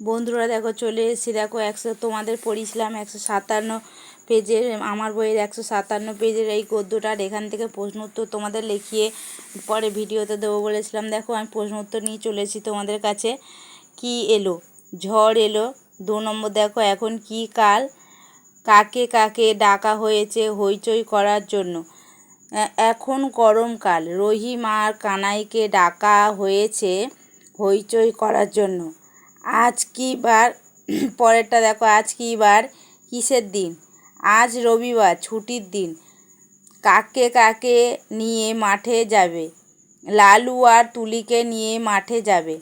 বন্ধুরা, দেখো চলে এসেছি। দেখো একশো, তোমাদের পড়িয়েছিলাম একশো সাতান্ন পেজের, আমার বইয়ের একশো সাতান্ন পেজের এই গদ্যটার এখান থেকে প্রশ্ন উত্তর তোমাদের লিখিয়ে পরে ভিডিওতে দেবো বলেছিলাম। দেখো আমি প্রশ্ন উত্তর নিয়ে চলে এসেছি তোমাদের কাছে। কি এলো? ঝড় এলো। দু নম্বর, দেখো এখন কি কাল? কাকে কাকে ডাকা হয়েছে হইচই করার জন্য? এখন গরমকাল রহিম আর কানাইকে ডাকা হয়েছে হইচই করার জন্য। আজ কি বার? পরেরটা দেখো, আজ কি বার? কিসের দিন? আজ রবিবার, ছুটির দিন। কাকে কাকে নিয়ে মাঠে যাবে? লালু আর তুলিকে নিয়ে মাঠে যাবে।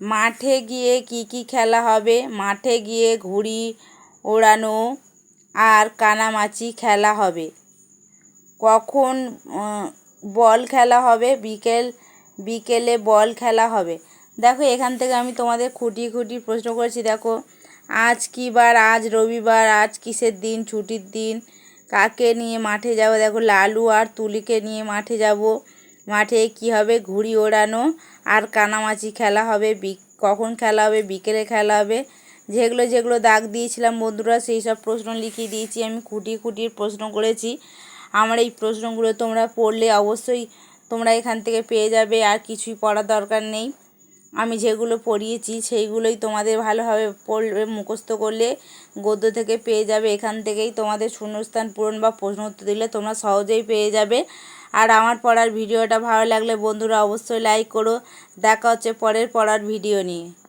মাঠে গিয়ে কি কি খেলা হবে? মাঠে গিয়ে ঘুড়ি ওড়ানো আর কানামাছি খেলা হবে। কখন বল খেলা হবে? বিকেল, বিকেলে বল খেলা হবে। দেখো, এখান থেকে আমি তোমাদের খুঁটিয়ে খুঁটিয়ে প্রশ্ন করেছি, দেখো। আজ কী বার, আজ রবিবার, আজ কিসের দিন, ছুটির দিন? কাকে নিয়ে মাঠে যাব? দেখো, লালু আর তুলিকে নিয়ে মাঠে যাব। মাঠে কি হবে? ঘুড়ি ওড়ানো আর কানামাছি খেলা হবে। কখন খেলা হবে? বিকেলে খেলা হবে। যেগুলো যেগুলো দাগ দিয়েছিলাম বন্ধুরা, সেই সব প্রশ্ন লিখিয়ে দিয়েছি। আমি খুঁটিয়ে খুঁটিয়ে প্রশ্ন করেছি। আমার এই প্রশ্নগুলো তোমরা পড়লে অবশ্যই তোমরা এখান থেকে পেয়ে যাবে। আর কিছুই পড়ার দরকার নেই। আমি যেগুলো পড়িয়েছি সেইগুলোই তোমাদের ভালোভাবে পড়লে, মুখস্থ করলে গদ্য থেকে পেয়ে যাবে। এখান থেকেই তোমাদের শূন্যস্থান পূরণ বা প্রশ্ন উত্তর দিলে তোমরা সহজেই পেয়ে যাবে। আর আমার পড়ার ভিডিওটা ভালো লাগলে বন্ধুরা অবশ্যই লাইক করো। দেখা হচ্ছে পরের পড়ার ভিডিও নিয়ে।